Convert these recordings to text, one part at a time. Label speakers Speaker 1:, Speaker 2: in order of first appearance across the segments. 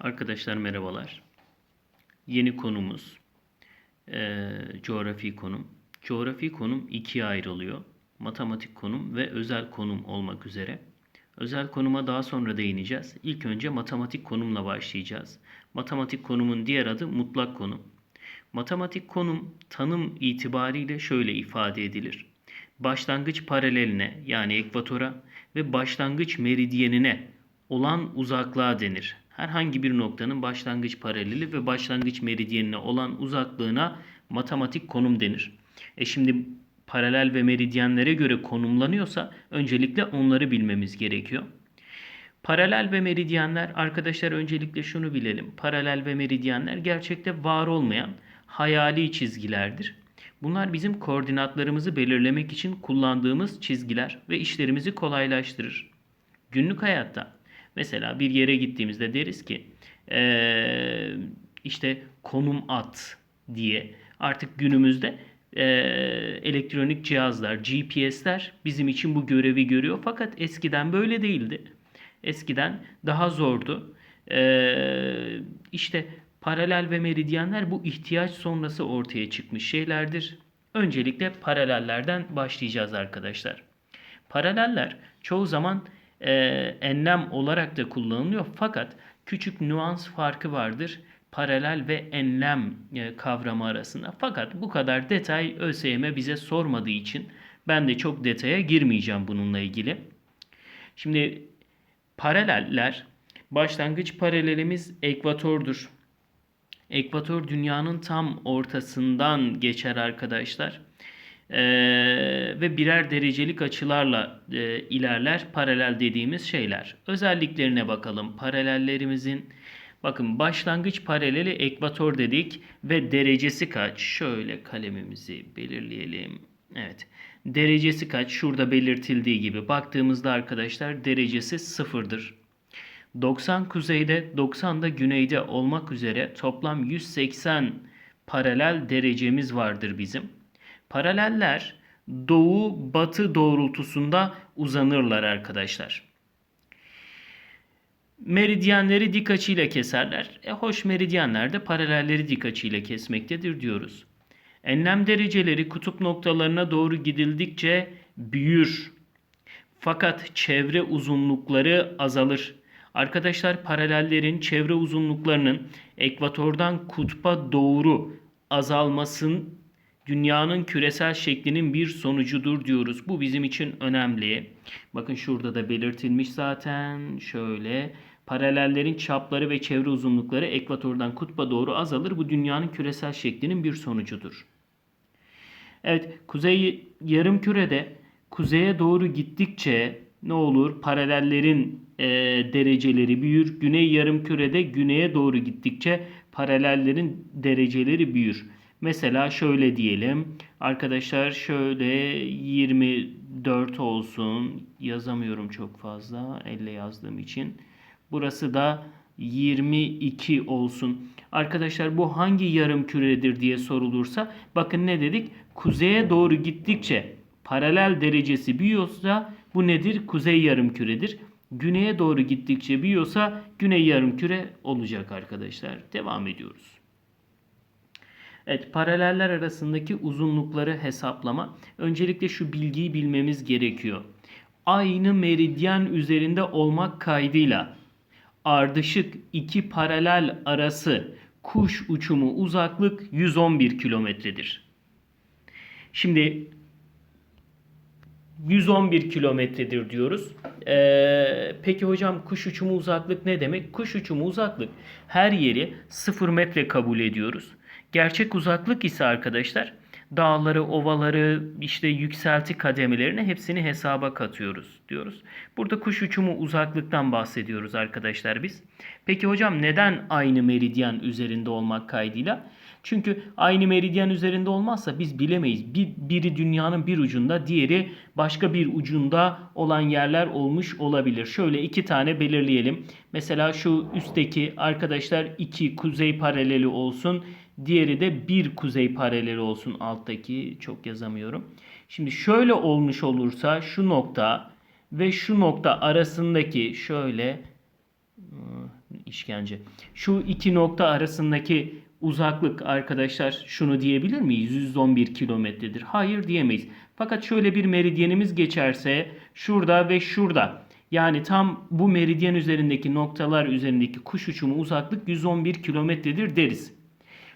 Speaker 1: Arkadaşlar merhabalar. Yeni konumuz eee, coğrafi konum. Coğrafi konum ikiye ayrılıyor. Matematik konum ve özel konum olmak üzere. Özel konuma daha sonra değineceğiz. İlk önce matematik konumla başlayacağız. Matematik konumun diğer adı mutlak konum. Matematik konum tanım itibariyle şöyle ifade edilir. Başlangıç paraleline yani ekvatora ve başlangıç meridyenine olan uzaklığa denir. Herhangi bir noktanın başlangıç paraleli ve başlangıç meridyenine olan uzaklığına matematik konum denir. E şimdi paralel ve meridyenlere göre konumlanıyorsa öncelikle onları bilmemiz gerekiyor. Paralel ve meridyenler arkadaşlar öncelikle şunu bilelim. Paralel ve meridyenler gerçekte var olmayan hayali çizgilerdir. Bunlar bizim koordinatlarımızı belirlemek için kullandığımız çizgiler ve işlerimizi kolaylaştırır. Günlük hayatta mesela bir yere gittiğimizde deriz ki eee, işte konum at diye artık günümüzde eee, elektronik cihazlar, GPS'ler bizim için bu görevi görüyor. Fakat eskiden böyle değildi. Eskiden daha zordu. Ee, işte paralel ve meridyenler bu ihtiyaç sonrası ortaya çıkmış şeylerdir. Öncelikle paralellerden başlayacağız arkadaşlar. Paraleller çoğu zaman e, enlem olarak da kullanılıyor fakat küçük nüans farkı vardır paralel ve enlem e, kavramı arasında. Fakat bu kadar detay ÖSYM bize sormadığı için ben de çok detaya girmeyeceğim bununla ilgili. Şimdi paraleller başlangıç paralelimiz ekvatordur. Ekvator dünyanın tam ortasından geçer arkadaşlar. Ee, ve birer derecelik açılarla e, ilerler paralel dediğimiz şeyler. Özelliklerine bakalım. Paralellerimizin bakın başlangıç paraleli ekvator dedik ve derecesi kaç? Şöyle kalemimizi belirleyelim. Evet. Derecesi kaç? Şurada belirtildiği gibi baktığımızda arkadaşlar derecesi sıfırdır. 90 kuzeyde, 90 da güneyde olmak üzere toplam 180 paralel derecemiz vardır bizim. Paraleller doğu batı doğrultusunda uzanırlar arkadaşlar. Meridyenleri dik açıyla keserler. E hoş meridyenler de paralelleri dik açıyla kesmektedir diyoruz. Enlem dereceleri kutup noktalarına doğru gidildikçe büyür. Fakat çevre uzunlukları azalır. Arkadaşlar paralellerin çevre uzunluklarının ekvatordan kutba doğru azalmasın dünyanın küresel şeklinin bir sonucudur diyoruz. Bu bizim için önemli. Bakın şurada da belirtilmiş zaten. Şöyle paralellerin çapları ve çevre uzunlukları ekvatordan kutba doğru azalır. Bu dünyanın küresel şeklinin bir sonucudur. Evet, kuzey yarım kürede kuzeye doğru gittikçe ne olur? Paralellerin e, dereceleri büyür. Güney yarım kürede güneye doğru gittikçe paralellerin dereceleri büyür. Mesela şöyle diyelim. Arkadaşlar şöyle 24 olsun. Yazamıyorum çok fazla elle yazdığım için. Burası da 22 olsun. Arkadaşlar bu hangi yarım küredir diye sorulursa bakın ne dedik? Kuzeye doğru gittikçe paralel derecesi büyüyorsa bu nedir? Kuzey yarım küredir. Güneye doğru gittikçe büyüyorsa güney yarım küre olacak arkadaşlar. Devam ediyoruz. Evet, paraleller arasındaki uzunlukları hesaplama. Öncelikle şu bilgiyi bilmemiz gerekiyor. Aynı meridyen üzerinde olmak kaydıyla ardışık iki paralel arası kuş uçumu uzaklık 111 kilometredir. Şimdi 111 kilometredir diyoruz. Ee, peki hocam kuş uçumu uzaklık ne demek? Kuş uçumu uzaklık her yeri 0 metre kabul ediyoruz. Gerçek uzaklık ise arkadaşlar dağları, ovaları, işte yükselti kademelerini hepsini hesaba katıyoruz diyoruz. Burada kuş uçumu uzaklıktan bahsediyoruz arkadaşlar biz. Peki hocam neden aynı meridyen üzerinde olmak kaydıyla? Çünkü aynı meridyen üzerinde olmazsa biz bilemeyiz. Bir, biri dünyanın bir ucunda, diğeri başka bir ucunda olan yerler olmuş olabilir. Şöyle iki tane belirleyelim. Mesela şu üstteki arkadaşlar iki kuzey paraleli olsun. Diğeri de bir kuzey paraleli olsun alttaki. Çok yazamıyorum. Şimdi şöyle olmuş olursa şu nokta ve şu nokta arasındaki şöyle ıı, işkence. Şu iki nokta arasındaki uzaklık arkadaşlar şunu diyebilir miyiz? 111 kilometredir. Hayır diyemeyiz. Fakat şöyle bir meridyenimiz geçerse şurada ve şurada yani tam bu meridyen üzerindeki noktalar üzerindeki kuş uçumu uzaklık 111 kilometredir deriz.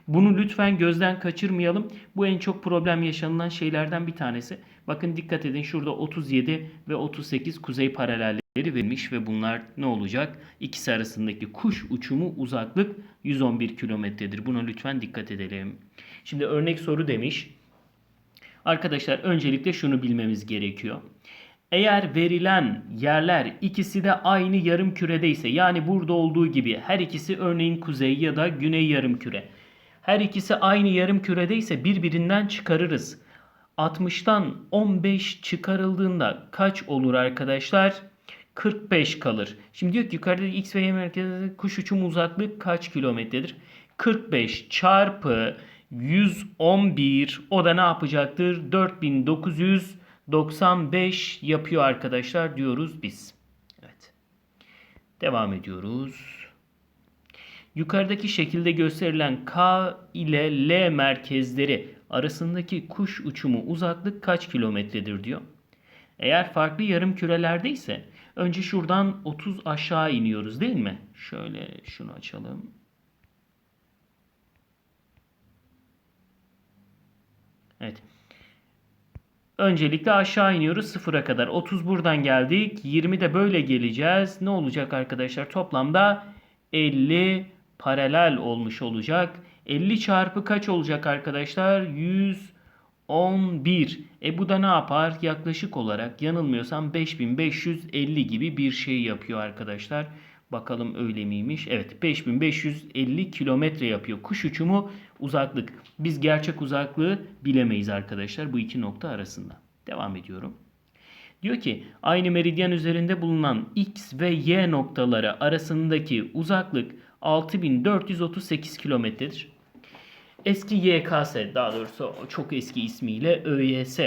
Speaker 1: Bunu lütfen gözden kaçırmayalım. Bu en çok problem yaşanılan şeylerden bir tanesi. Bakın dikkat edin şurada 37 ve 38 kuzey paralelleri verilmiş ve bunlar ne olacak? İkisi arasındaki kuş uçumu uzaklık 111 kilometredir. Buna lütfen dikkat edelim. Şimdi örnek soru demiş. Arkadaşlar öncelikle şunu bilmemiz gerekiyor. Eğer verilen yerler ikisi de aynı yarım küredeyse yani burada olduğu gibi her ikisi örneğin kuzey ya da güney yarım küre. Her ikisi aynı yarım küredeyse birbirinden çıkarırız. 60'tan 15 çıkarıldığında kaç olur arkadaşlar? 45 kalır. Şimdi diyor ki yukarıda x ve y merkezinde kuş uçumu uzaklık kaç kilometredir? 45 çarpı 111 o da ne yapacaktır? 4995 yapıyor arkadaşlar diyoruz biz. Evet. Devam ediyoruz. Yukarıdaki şekilde gösterilen K ile L merkezleri arasındaki kuş uçumu uzaklık kaç kilometredir diyor. Eğer farklı yarım kürelerde ise önce şuradan 30 aşağı iniyoruz değil mi? Şöyle şunu açalım. Evet. Öncelikle aşağı iniyoruz sıfıra kadar. 30 buradan geldik. 20 de böyle geleceğiz. Ne olacak arkadaşlar? Toplamda 50 paralel olmuş olacak. 50 çarpı kaç olacak arkadaşlar? 111. E bu da ne yapar? Yaklaşık olarak yanılmıyorsam 5550 gibi bir şey yapıyor arkadaşlar. Bakalım öyle miymiş? Evet 5550 kilometre yapıyor. Kuş uçumu uzaklık. Biz gerçek uzaklığı bilemeyiz arkadaşlar bu iki nokta arasında. Devam ediyorum. Diyor ki aynı meridyen üzerinde bulunan X ve Y noktaları arasındaki uzaklık 6438 kilometredir. Eski YKS daha doğrusu çok eski ismiyle ÖYS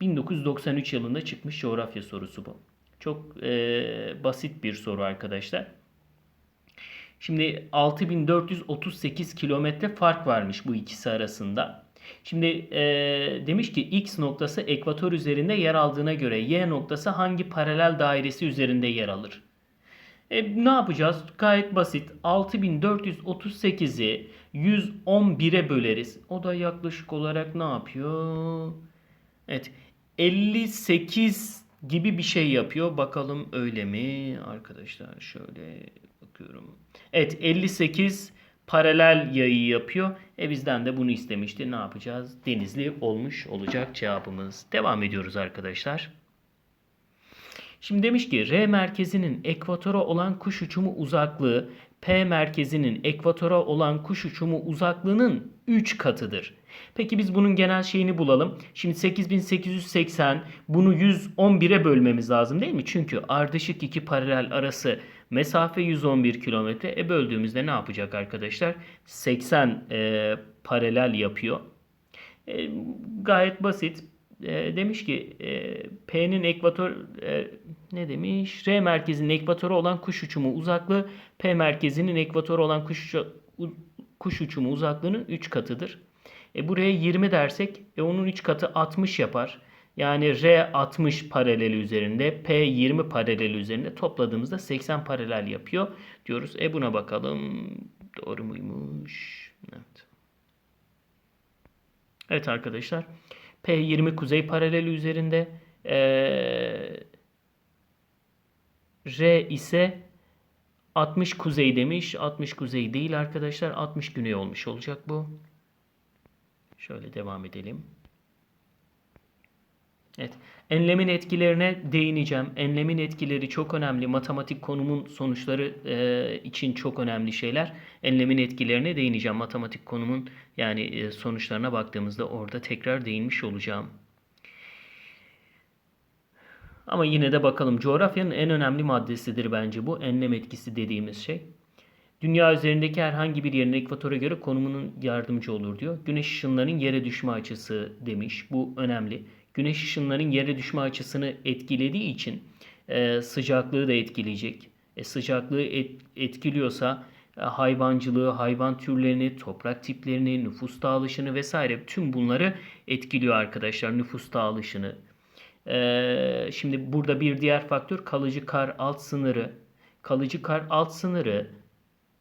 Speaker 1: 1993 yılında çıkmış coğrafya sorusu bu. Çok e, basit bir soru arkadaşlar. Şimdi 6438 kilometre fark varmış bu ikisi arasında. Şimdi e, demiş ki X noktası ekvator üzerinde yer aldığına göre Y noktası hangi paralel dairesi üzerinde yer alır? E, ne yapacağız? Gayet basit. 6438'i 111'e böleriz. O da yaklaşık olarak ne yapıyor? Evet. 58 gibi bir şey yapıyor. Bakalım öyle mi? Arkadaşlar şöyle bakıyorum. Evet 58 paralel yayı yapıyor. E bizden de bunu istemişti. Ne yapacağız? Denizli olmuş olacak cevabımız. Devam ediyoruz arkadaşlar. Şimdi demiş ki R merkezinin ekvatora olan kuş uçumu uzaklığı P merkezinin ekvatora olan kuş uçumu uzaklığının 3 katıdır. Peki biz bunun genel şeyini bulalım. Şimdi 8880 bunu 111'e bölmemiz lazım değil mi? Çünkü ardışık iki paralel arası mesafe 111 kilometre. E böldüğümüzde ne yapacak arkadaşlar? 80 e, paralel yapıyor. E, gayet basit e, demiş ki e, P'nin ekvator e, ne demiş? R merkezinin ekvatoru olan kuş uçumu uzaklığı P merkezinin ekvatoru olan kuş, kuş uçumu uzaklığının 3 katıdır. E, buraya 20 dersek e, onun 3 katı 60 yapar. Yani R 60 paraleli üzerinde, P 20 paraleli üzerinde topladığımızda 80 paralel yapıyor diyoruz. E buna bakalım. Doğru muymuş? Evet. Evet arkadaşlar. P20 kuzey paraleli üzerinde. Ee, R ise 60 kuzey demiş. 60 kuzey değil arkadaşlar. 60 güney olmuş olacak bu. Şöyle devam edelim. Evet. Enlemin etkilerine değineceğim. Enlemin etkileri çok önemli. Matematik konumun sonuçları e, için çok önemli şeyler. Enlemin etkilerine değineceğim. Matematik konumun yani e, sonuçlarına baktığımızda orada tekrar değinmiş olacağım. Ama yine de bakalım. Coğrafyanın en önemli maddesidir bence bu. Enlem etkisi dediğimiz şey. Dünya üzerindeki herhangi bir yerin ekvatora göre konumunun yardımcı olur diyor. Güneş ışınlarının yere düşme açısı demiş. Bu önemli güneş ışınlarının yere düşme açısını etkilediği için e, sıcaklığı da etkileyecek. E, sıcaklığı et- etkiliyorsa e, hayvancılığı, hayvan türlerini, toprak tiplerini, nüfus dağılışını vesaire tüm bunları etkiliyor arkadaşlar. Nüfus dağılışını. E, şimdi burada bir diğer faktör kalıcı kar alt sınırı. Kalıcı kar alt sınırı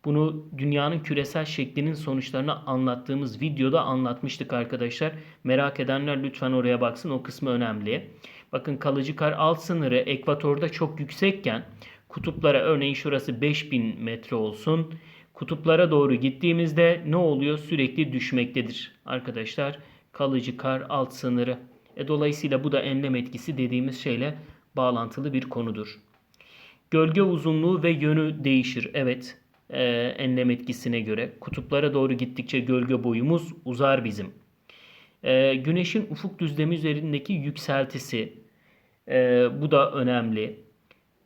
Speaker 1: bunu dünyanın küresel şeklinin sonuçlarını anlattığımız videoda anlatmıştık arkadaşlar. Merak edenler lütfen oraya baksın. O kısmı önemli. Bakın kalıcı kar alt sınırı ekvatorda çok yüksekken kutuplara örneğin şurası 5000 metre olsun. Kutuplara doğru gittiğimizde ne oluyor? Sürekli düşmektedir arkadaşlar. Kalıcı kar alt sınırı. E, dolayısıyla bu da enlem etkisi dediğimiz şeyle bağlantılı bir konudur. Gölge uzunluğu ve yönü değişir. Evet, e, enlem etkisine göre. Kutuplara doğru gittikçe gölge boyumuz uzar bizim. E, güneşin ufuk düzlemi üzerindeki yükseltisi. e, bu da önemli.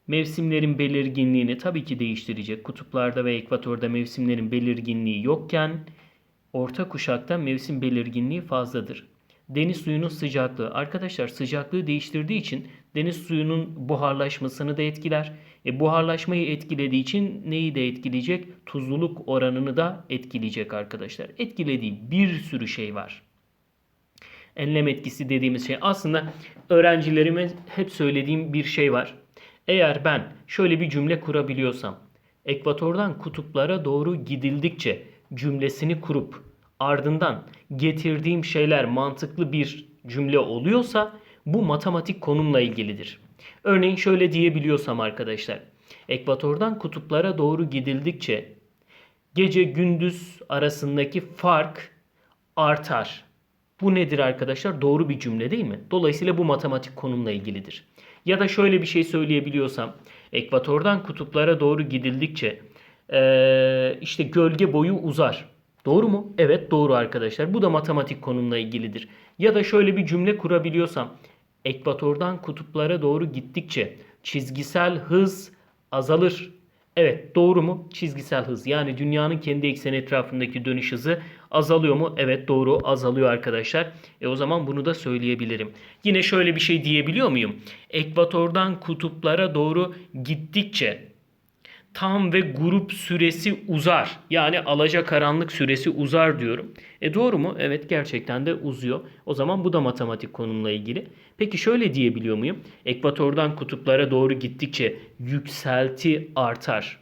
Speaker 1: Mevsimlerin belirginliğini tabii ki değiştirecek. Kutuplarda ve ekvatorda mevsimlerin belirginliği yokken orta kuşakta mevsim belirginliği fazladır. Deniz suyunun sıcaklığı. Arkadaşlar sıcaklığı değiştirdiği için deniz suyunun buharlaşmasını da etkiler. E, buharlaşmayı etkilediği için neyi de etkileyecek? Tuzluluk oranını da etkileyecek arkadaşlar. Etkilediği bir sürü şey var. Enlem etkisi dediğimiz şey aslında öğrencilerime hep söylediğim bir şey var. Eğer ben şöyle bir cümle kurabiliyorsam, ekvatordan kutuplara doğru gidildikçe cümlesini kurup ardından getirdiğim şeyler mantıklı bir cümle oluyorsa bu matematik konumla ilgilidir. Örneğin şöyle diyebiliyorsam arkadaşlar. Ekvatordan kutuplara doğru gidildikçe gece gündüz arasındaki fark artar. Bu nedir arkadaşlar? Doğru bir cümle değil mi? Dolayısıyla bu matematik konumla ilgilidir. Ya da şöyle bir şey söyleyebiliyorsam, ekvatordan kutuplara doğru gidildikçe eee, işte gölge boyu uzar. Doğru mu? Evet doğru arkadaşlar. Bu da matematik konumla ilgilidir. Ya da şöyle bir cümle kurabiliyorsam, ekvatordan kutuplara doğru gittikçe çizgisel hız azalır. Evet doğru mu? Çizgisel hız yani dünyanın kendi ekseni etrafındaki dönüş hızı azalıyor mu? Evet doğru azalıyor arkadaşlar. E o zaman bunu da söyleyebilirim. Yine şöyle bir şey diyebiliyor muyum? Ekvatordan kutuplara doğru gittikçe tam ve grup süresi uzar. Yani alacakaranlık süresi uzar diyorum. E doğru mu? Evet gerçekten de uzuyor. O zaman bu da matematik konumla ilgili. Peki şöyle diyebiliyor muyum? Ekvatordan kutuplara doğru gittikçe yükselti artar.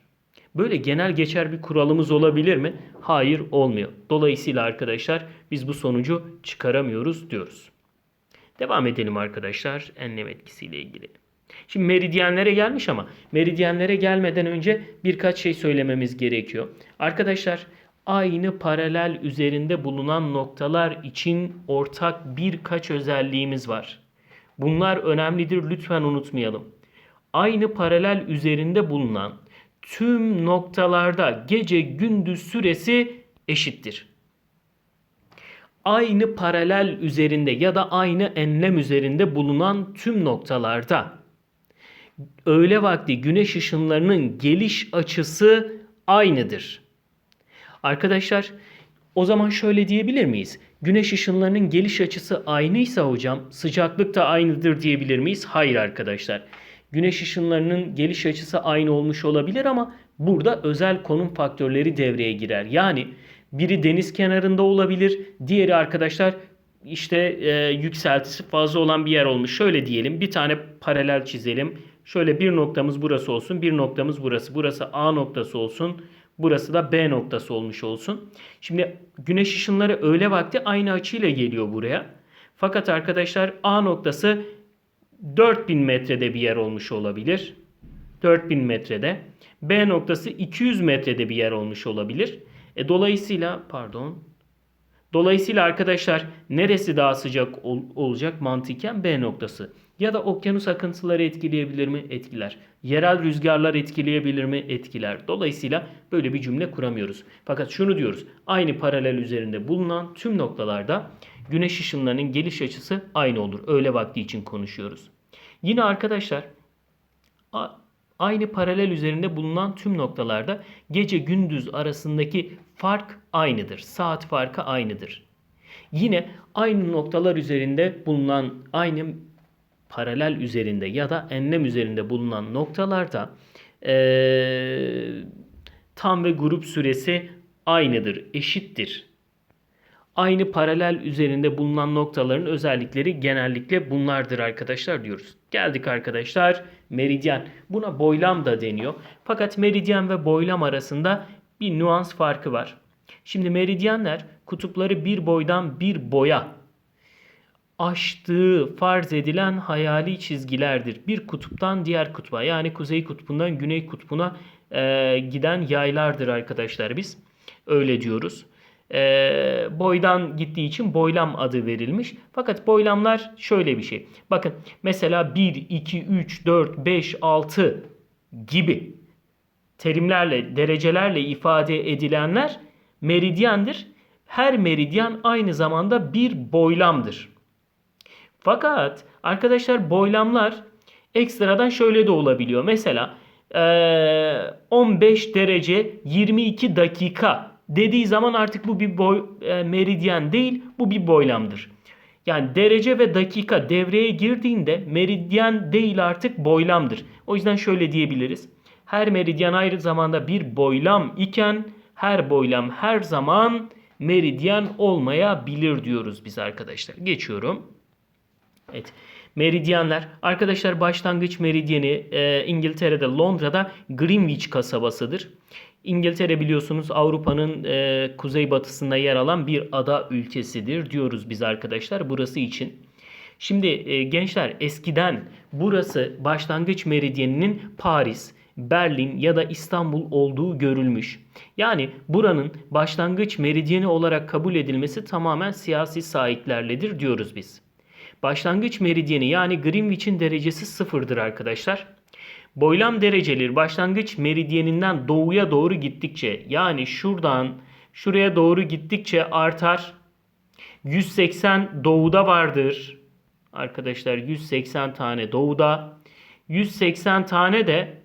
Speaker 1: Böyle genel geçer bir kuralımız olabilir mi? Hayır olmuyor. Dolayısıyla arkadaşlar biz bu sonucu çıkaramıyoruz diyoruz. Devam edelim arkadaşlar enlem etkisiyle ilgili. Şimdi meridyenlere gelmiş ama meridyenlere gelmeden önce birkaç şey söylememiz gerekiyor. Arkadaşlar aynı paralel üzerinde bulunan noktalar için ortak birkaç özelliğimiz var. Bunlar önemlidir lütfen unutmayalım. Aynı paralel üzerinde bulunan tüm noktalarda gece gündüz süresi eşittir aynı paralel üzerinde ya da aynı enlem üzerinde bulunan tüm noktalarda öğle vakti güneş ışınlarının geliş açısı aynıdır. Arkadaşlar o zaman şöyle diyebilir miyiz? Güneş ışınlarının geliş açısı aynıysa hocam sıcaklık da aynıdır diyebilir miyiz? Hayır arkadaşlar. Güneş ışınlarının geliş açısı aynı olmuş olabilir ama burada özel konum faktörleri devreye girer. Yani biri deniz kenarında olabilir, diğeri arkadaşlar işte e, yükseltisi fazla olan bir yer olmuş. Şöyle diyelim bir tane paralel çizelim. Şöyle bir noktamız burası olsun, bir noktamız burası. Burası A noktası olsun, burası da B noktası olmuş olsun. Şimdi güneş ışınları öğle vakti aynı açıyla geliyor buraya. Fakat arkadaşlar A noktası 4000 metrede bir yer olmuş olabilir. 4000 metrede. B noktası 200 metrede bir yer olmuş olabilir. E, dolayısıyla pardon. Dolayısıyla arkadaşlar neresi daha sıcak ol- olacak mantıken B noktası. Ya da okyanus akıntıları etkileyebilir mi? Etkiler. Yerel rüzgarlar etkileyebilir mi? Etkiler. Dolayısıyla böyle bir cümle kuramıyoruz. Fakat şunu diyoruz. Aynı paralel üzerinde bulunan tüm noktalarda güneş ışınlarının geliş açısı aynı olur. Öğle vakti için konuşuyoruz. Yine arkadaşlar aynı paralel üzerinde bulunan tüm noktalarda gece gündüz arasındaki fark aynıdır. Saat farkı aynıdır. Yine aynı noktalar üzerinde bulunan aynı paralel üzerinde ya da enlem üzerinde bulunan noktalarda Ee, tam ve grup süresi aynıdır, eşittir. Aynı paralel üzerinde bulunan noktaların özellikleri genellikle bunlardır arkadaşlar diyoruz. Geldik arkadaşlar meridyen. Buna boylam da deniyor. Fakat meridyen ve boylam arasında bir nüans farkı var. Şimdi meridyenler kutupları bir boydan bir boya aştığı farz edilen hayali çizgilerdir. Bir kutuptan diğer kutba yani kuzey kutbundan güney kutbuna e, giden yaylardır arkadaşlar biz. Öyle diyoruz. E, boydan gittiği için boylam adı verilmiş. Fakat boylamlar şöyle bir şey. Bakın mesela 1, 2, 3, 4, 5, 6 gibi terimlerle, derecelerle ifade edilenler meridyendir. Her meridyen aynı zamanda bir boylamdır. Fakat arkadaşlar boylamlar ekstradan şöyle de olabiliyor. Mesela eee, 15 derece 22 dakika dediği zaman artık bu bir boy, e, meridyen değil bu bir boylamdır. Yani derece ve dakika devreye girdiğinde meridyen değil artık boylamdır. O yüzden şöyle diyebiliriz. Her meridyen ayrı zamanda bir boylam iken her boylam her zaman meridyen olmayabilir diyoruz biz arkadaşlar. Geçiyorum. Evet. Meridyenler. Arkadaşlar başlangıç meridyeni e, İngiltere'de Londra'da Greenwich kasabasıdır. İngiltere biliyorsunuz Avrupa'nın e, kuzeybatısında yer alan bir ada ülkesidir diyoruz biz arkadaşlar burası için. Şimdi e, gençler eskiden burası başlangıç meridyeninin Paris, Berlin ya da İstanbul olduğu görülmüş. Yani buranın başlangıç meridyeni olarak kabul edilmesi tamamen siyasi sahiplerledir diyoruz biz. Başlangıç meridyeni yani Greenwich'in derecesi sıfırdır arkadaşlar. Boylam dereceleri başlangıç meridyeninden doğuya doğru gittikçe yani şuradan şuraya doğru gittikçe artar. 180 doğuda vardır. Arkadaşlar 180 tane doğuda. 180 tane de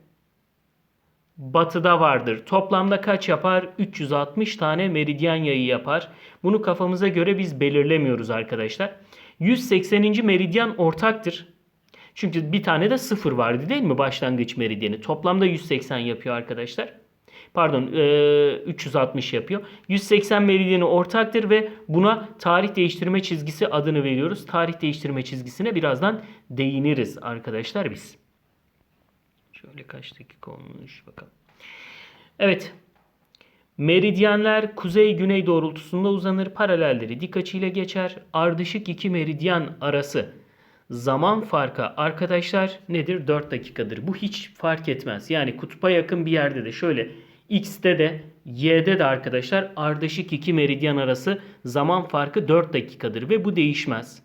Speaker 1: batıda vardır. Toplamda kaç yapar? 360 tane meridyen yayı yapar. Bunu kafamıza göre biz belirlemiyoruz arkadaşlar. 180. meridyen ortaktır. Çünkü bir tane de sıfır vardı değil mi başlangıç meridyeni? Toplamda 180 yapıyor arkadaşlar. Pardon e, 360 yapıyor. 180 meridyeni ortaktır ve buna tarih değiştirme çizgisi adını veriyoruz. Tarih değiştirme çizgisine birazdan değiniriz arkadaşlar biz. Şöyle kaç dakika olmuş bakalım. Evet. Meridyenler kuzey-güney doğrultusunda uzanır. Paralelleri dik açıyla geçer. Ardışık iki meridyen arası zaman farkı arkadaşlar nedir? 4 dakikadır. Bu hiç fark etmez. Yani kutba yakın bir yerde de şöyle X'te de Y'de de arkadaşlar ardışık iki meridyen arası zaman farkı 4 dakikadır ve bu değişmez.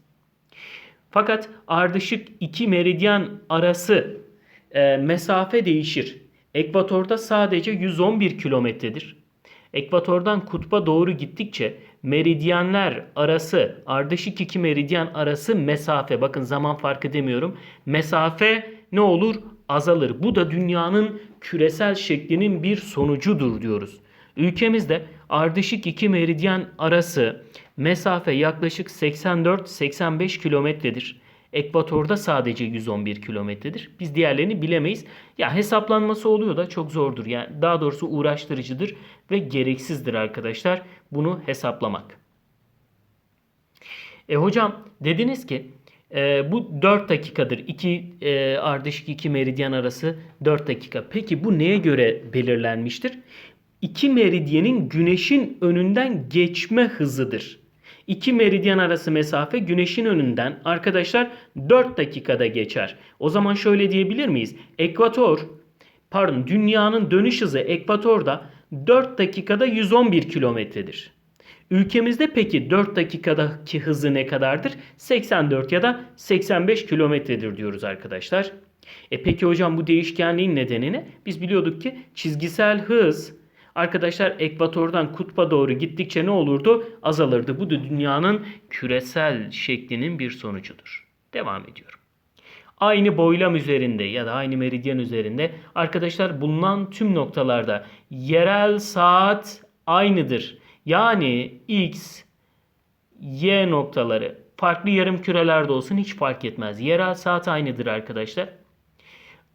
Speaker 1: Fakat ardışık iki meridyen arası e, mesafe değişir. Ekvatorda sadece 111 kilometredir. Ekvatordan kutba doğru gittikçe meridyenler arası, ardışık iki meridyen arası mesafe, bakın zaman farkı demiyorum. Mesafe ne olur? Azalır. Bu da dünyanın küresel şeklinin bir sonucudur diyoruz. Ülkemizde ardışık iki meridyen arası mesafe yaklaşık 84-85 kilometredir. Ekvatorda sadece 111 kilometredir. Biz diğerlerini bilemeyiz. Ya hesaplanması oluyor da çok zordur. Yani daha doğrusu uğraştırıcıdır ve gereksizdir arkadaşlar bunu hesaplamak. E hocam dediniz ki e, bu 4 dakikadır. İki e, ardışık iki meridyen arası 4 dakika. Peki bu neye göre belirlenmiştir? İki meridyenin güneşin önünden geçme hızıdır. İki meridyen arası mesafe güneşin önünden arkadaşlar 4 dakikada geçer. O zaman şöyle diyebilir miyiz? Ekvator pardon dünyanın dönüş hızı ekvatorda 4 dakikada 111 kilometredir. Ülkemizde peki 4 dakikadaki hızı ne kadardır? 84 ya da 85 kilometredir diyoruz arkadaşlar. E peki hocam bu değişkenliğin nedenini biz biliyorduk ki çizgisel hız arkadaşlar ekvatordan kutba doğru gittikçe ne olurdu? Azalırdı. Bu da dünyanın küresel şeklinin bir sonucudur. Devam ediyorum. Aynı boylam üzerinde ya da aynı meridyen üzerinde arkadaşlar bulunan tüm noktalarda yerel saat aynıdır. Yani x, y noktaları farklı yarım kürelerde olsun hiç fark etmez. Yerel saat aynıdır arkadaşlar.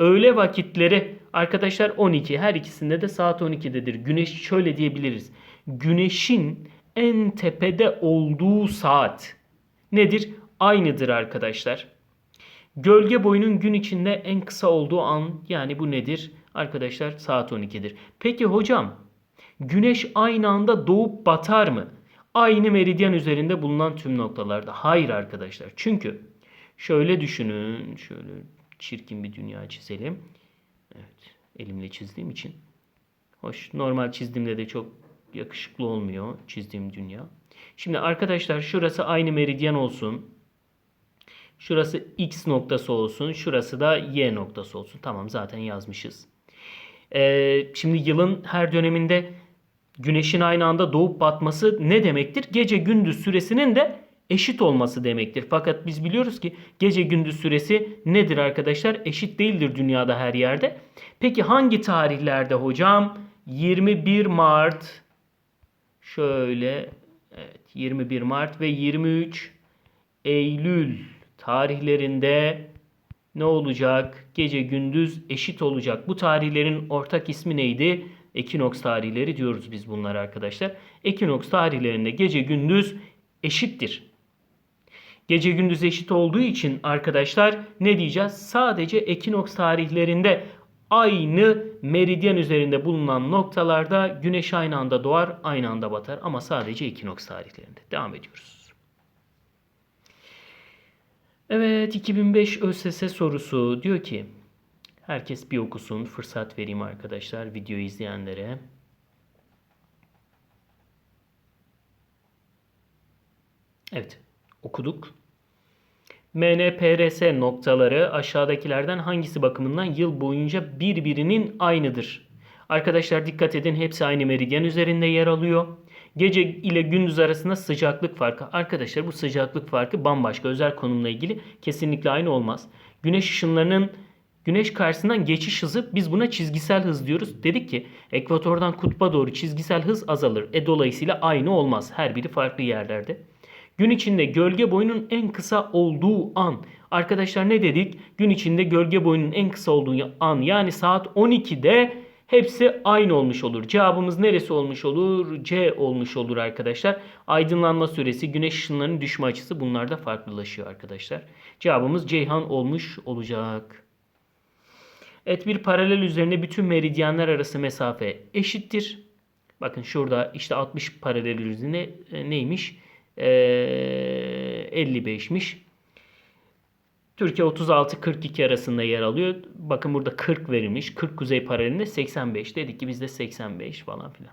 Speaker 1: Öğle vakitleri arkadaşlar 12. Her ikisinde de saat 12'dedir. Güneş şöyle diyebiliriz. Güneşin en tepede olduğu saat nedir? Aynıdır arkadaşlar. Gölge boyunun gün içinde en kısa olduğu an yani bu nedir? Arkadaşlar saat 12'dir. Peki hocam güneş aynı anda doğup batar mı? Aynı meridyen üzerinde bulunan tüm noktalarda. Hayır arkadaşlar. Çünkü şöyle düşünün. Şöyle çirkin bir dünya çizelim. Evet. Elimle çizdiğim için. Hoş. Normal çizdiğimde de çok yakışıklı olmuyor çizdiğim dünya. Şimdi arkadaşlar şurası aynı meridyen olsun. Şurası X noktası olsun. Şurası da Y noktası olsun. Tamam zaten yazmışız. Ee, şimdi yılın her döneminde güneşin aynı anda doğup batması ne demektir? Gece gündüz süresinin de eşit olması demektir. Fakat biz biliyoruz ki gece gündüz süresi nedir arkadaşlar? Eşit değildir dünyada her yerde. Peki hangi tarihlerde hocam? 21 Mart şöyle evet 21 Mart ve 23 Eylül tarihlerinde ne olacak? Gece gündüz eşit olacak. Bu tarihlerin ortak ismi neydi? Ekinoks tarihleri diyoruz biz bunlara arkadaşlar. Ekinoks tarihlerinde gece gündüz eşittir. Gece gündüz eşit olduğu için arkadaşlar ne diyeceğiz? Sadece ekinoks tarihlerinde aynı meridyen üzerinde bulunan noktalarda güneş aynı anda doğar, aynı anda batar ama sadece ekinoks tarihlerinde. Devam ediyoruz. Evet 2005 ÖSS sorusu diyor ki herkes bir okusun fırsat vereyim arkadaşlar videoyu izleyenlere. Evet okuduk. MNPRS noktaları aşağıdakilerden hangisi bakımından yıl boyunca birbirinin aynıdır? Arkadaşlar dikkat edin hepsi aynı meridyen üzerinde yer alıyor. Gece ile gündüz arasında sıcaklık farkı. Arkadaşlar bu sıcaklık farkı bambaşka özel konumla ilgili kesinlikle aynı olmaz. Güneş ışınlarının güneş karşısından geçiş hızı biz buna çizgisel hız diyoruz. Dedik ki ekvatordan kutba doğru çizgisel hız azalır. E dolayısıyla aynı olmaz. Her biri farklı yerlerde. Gün içinde gölge boyunun en kısa olduğu an. Arkadaşlar ne dedik? Gün içinde gölge boyunun en kısa olduğu an yani saat 12'de hepsi aynı olmuş olur. Cevabımız neresi olmuş olur? C olmuş olur arkadaşlar. Aydınlanma süresi, güneş ışınlarının düşme açısı bunlar da farklılaşıyor arkadaşlar. Cevabımız Ceyhan olmuş olacak. Evet bir paralel üzerine bütün meridyenler arası mesafe eşittir. Bakın şurada işte 60 paralel üzerine e, neymiş? 55'miş. Türkiye 36-42 arasında yer alıyor. Bakın burada 40 verilmiş. 40 kuzey paralelinde 85. Dedik ki bizde 85 falan filan.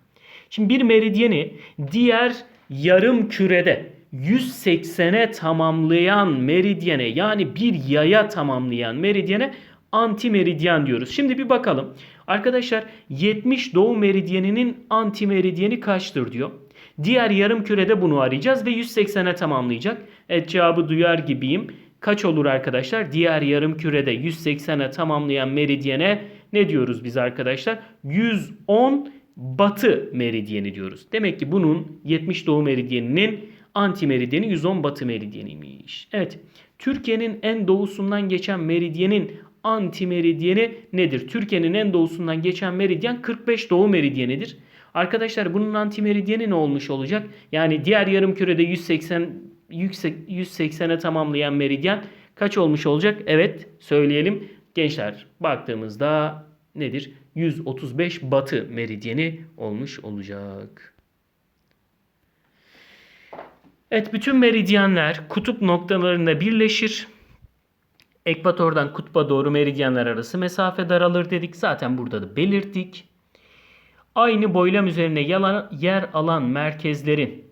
Speaker 1: Şimdi bir meridyeni diğer yarım kürede 180'e tamamlayan meridyene yani bir yaya tamamlayan meridyene antimeridyen diyoruz. Şimdi bir bakalım. Arkadaşlar 70 doğu meridyeninin antimeridyeni kaçtır diyor. Diğer yarım kürede bunu arayacağız ve 180'e tamamlayacak. Evet cevabı duyar gibiyim. Kaç olur arkadaşlar? Diğer yarım kürede 180'e tamamlayan meridyene ne diyoruz biz arkadaşlar? 110 batı meridyeni diyoruz. Demek ki bunun 70 doğu meridyeninin anti meridyeni 110 batı meridyeniymiş. Evet. Türkiye'nin en doğusundan geçen meridyenin anti meridyeni nedir? Türkiye'nin en doğusundan geçen meridyen 45 doğu meridyenidir. Arkadaşlar bunun anti meridyeni ne olmuş olacak? Yani diğer yarım kürede 180 yüksek 180'e tamamlayan meridyen kaç olmuş olacak? Evet söyleyelim. Gençler baktığımızda nedir? 135 batı meridyeni olmuş olacak. Evet bütün meridyenler kutup noktalarında birleşir. Ekvatordan kutba doğru meridyenler arası mesafe daralır dedik. Zaten burada da belirttik. Aynı boylam üzerine yer alan merkezlerin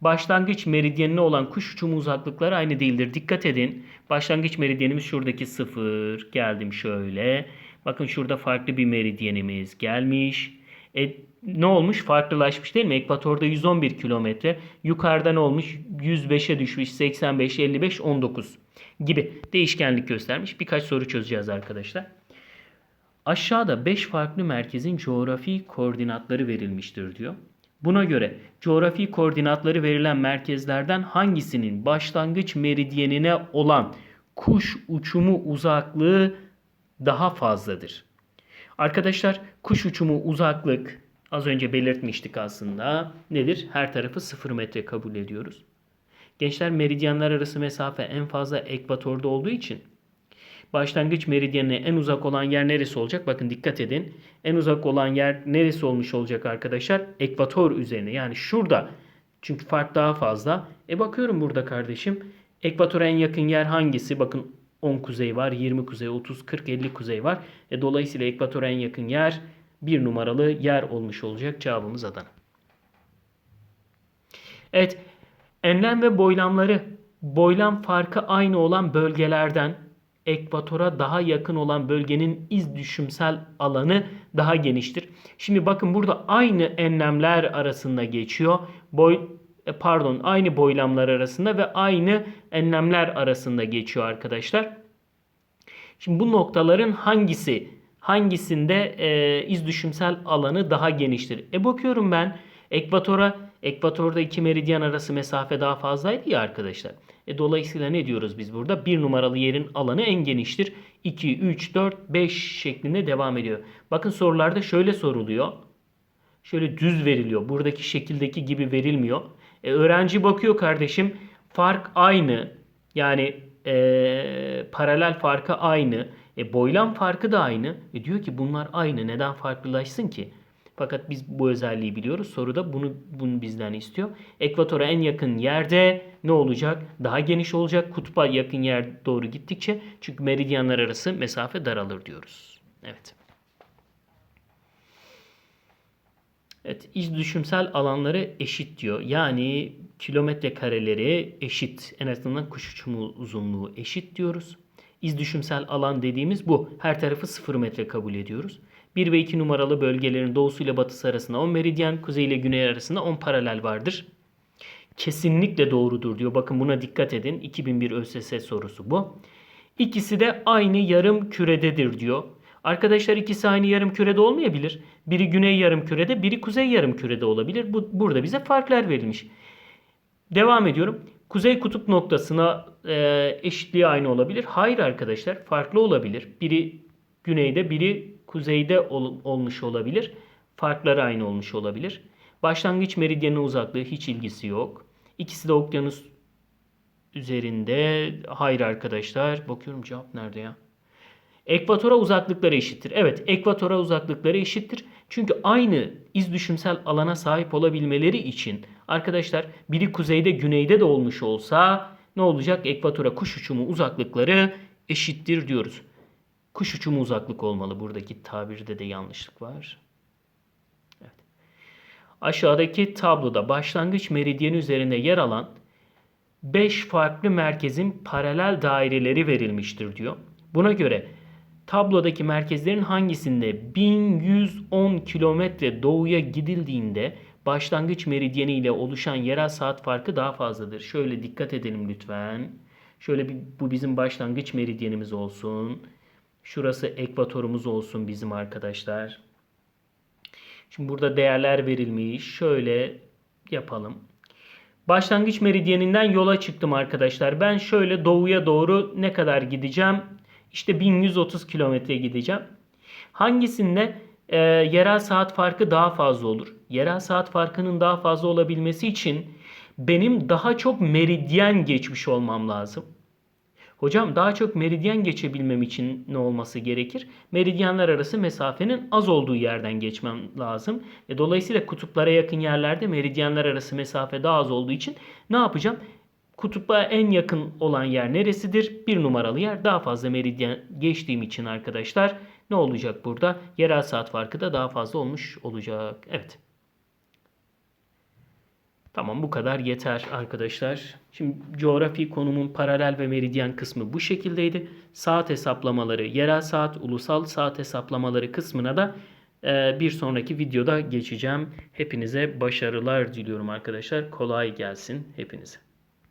Speaker 1: başlangıç meridyenine olan kuş uçumu uzaklıkları aynı değildir. Dikkat edin. Başlangıç meridyenimiz şuradaki sıfır. Geldim şöyle. Bakın şurada farklı bir meridyenimiz gelmiş. E, ne olmuş? Farklılaşmış değil mi? Ekvatorda 111 kilometre. Yukarıda ne olmuş? 105'e düşmüş. 85, 55, 19 gibi değişkenlik göstermiş. Birkaç soru çözeceğiz arkadaşlar. Aşağıda 5 farklı merkezin coğrafi koordinatları verilmiştir diyor. Buna göre coğrafi koordinatları verilen merkezlerden hangisinin başlangıç meridyenine olan kuş uçumu uzaklığı daha fazladır. Arkadaşlar kuş uçumu uzaklık az önce belirtmiştik aslında. Nedir? Her tarafı 0 metre kabul ediyoruz. Gençler meridyenler arası mesafe en fazla ekvatorda olduğu için başlangıç meridyenine en uzak olan yer neresi olacak? Bakın dikkat edin. En uzak olan yer neresi olmuş olacak arkadaşlar? Ekvator üzerine. Yani şurada. Çünkü fark daha fazla. E bakıyorum burada kardeşim. Ekvatora en yakın yer hangisi? Bakın 10 kuzey var, 20 kuzey, 30, 40, 50 kuzey var. E dolayısıyla ekvatora en yakın yer bir numaralı yer olmuş olacak. Cevabımız Adana. Evet. Enlem ve boylamları boylam farkı aynı olan bölgelerden ekvatora daha yakın olan bölgenin iz düşümsel alanı daha geniştir. Şimdi bakın burada aynı enlemler arasında geçiyor. Boy e, pardon aynı boylamlar arasında ve aynı enlemler arasında geçiyor arkadaşlar. Şimdi bu noktaların hangisi hangisinde e, iz düşümsel alanı daha geniştir? E bakıyorum ben ekvatora ekvatorda iki meridyen arası mesafe daha fazlaydı ya arkadaşlar. E dolayısıyla ne diyoruz biz burada? Bir numaralı yerin alanı en geniştir. 2, 3, 4, 5 şeklinde devam ediyor. Bakın sorularda şöyle soruluyor. Şöyle düz veriliyor. Buradaki şekildeki gibi verilmiyor. E, öğrenci bakıyor kardeşim. Fark aynı. Yani e, paralel farkı aynı. E, boylam farkı da aynı. E, diyor ki bunlar aynı. Neden farklılaşsın ki? Fakat biz bu özelliği biliyoruz. Soruda bunu bunu bizden istiyor. Ekvatora en yakın yerde ne olacak? Daha geniş olacak. Kutba yakın yer doğru gittikçe çünkü meridyenler arası mesafe daralır diyoruz. Evet. Evet, iz düşümsel alanları eşit diyor. Yani kilometre kareleri eşit. En azından kuş uçumu uzunluğu eşit diyoruz. İz düşümsel alan dediğimiz bu. Her tarafı 0 metre kabul ediyoruz. 1 ve 2 numaralı bölgelerin doğusu ile batısı arasında 10 meridyen, kuzey ile güney arasında 10 paralel vardır. Kesinlikle doğrudur diyor. Bakın buna dikkat edin. 2001 ÖSS sorusu bu. İkisi de aynı yarım kürededir diyor. Arkadaşlar ikisi aynı yarım kürede olmayabilir. Biri güney yarım kürede, biri kuzey yarım kürede olabilir. Bu, burada bize farklar verilmiş. Devam ediyorum. Kuzey kutup noktasına e, eşitliği aynı olabilir. Hayır arkadaşlar farklı olabilir. Biri güneyde, biri kuzeyde ol, olmuş olabilir. Farkları aynı olmuş olabilir. Başlangıç meridyenin uzaklığı hiç ilgisi yok. İkisi de okyanus üzerinde. Hayır arkadaşlar. Bakıyorum cevap nerede ya? Ekvatora uzaklıkları eşittir. Evet, ekvatora uzaklıkları eşittir. Çünkü aynı iz düşümsel alana sahip olabilmeleri için arkadaşlar biri kuzeyde güneyde de olmuş olsa ne olacak? Ekvatora kuş uçumu uzaklıkları eşittir diyoruz. Kuş uçumu uzaklık olmalı. Buradaki tabirde de yanlışlık var. Aşağıdaki tabloda başlangıç meridyeni üzerinde yer alan 5 farklı merkezin paralel daireleri verilmiştir diyor. Buna göre tablodaki merkezlerin hangisinde 1110 kilometre doğuya gidildiğinde başlangıç meridyeni ile oluşan yerel saat farkı daha fazladır. Şöyle dikkat edelim lütfen. Şöyle bir, bu bizim başlangıç meridyenimiz olsun. Şurası ekvatorumuz olsun bizim arkadaşlar. Şimdi burada değerler verilmiş. Şöyle yapalım. Başlangıç meridyeninden yola çıktım arkadaşlar. Ben şöyle doğuya doğru ne kadar gideceğim? İşte 1130 kilometre gideceğim. Hangisinde e, yerel saat farkı daha fazla olur? Yerel saat farkının daha fazla olabilmesi için benim daha çok meridyen geçmiş olmam lazım. Hocam daha çok meridyen geçebilmem için ne olması gerekir? Meridyenler arası mesafenin az olduğu yerden geçmem lazım. E, dolayısıyla kutuplara yakın yerlerde meridyenler arası mesafe daha az olduğu için ne yapacağım? Kutupa en yakın olan yer neresidir? Bir numaralı yer. Daha fazla meridyen geçtiğim için arkadaşlar ne olacak burada? Yerel saat farkı da daha fazla olmuş olacak. Evet. Tamam bu kadar yeter arkadaşlar. Şimdi coğrafi konumun paralel ve meridyen kısmı bu şekildeydi. Saat hesaplamaları, yerel saat, ulusal saat hesaplamaları kısmına da e, bir sonraki videoda geçeceğim. Hepinize başarılar diliyorum arkadaşlar. Kolay gelsin hepinize.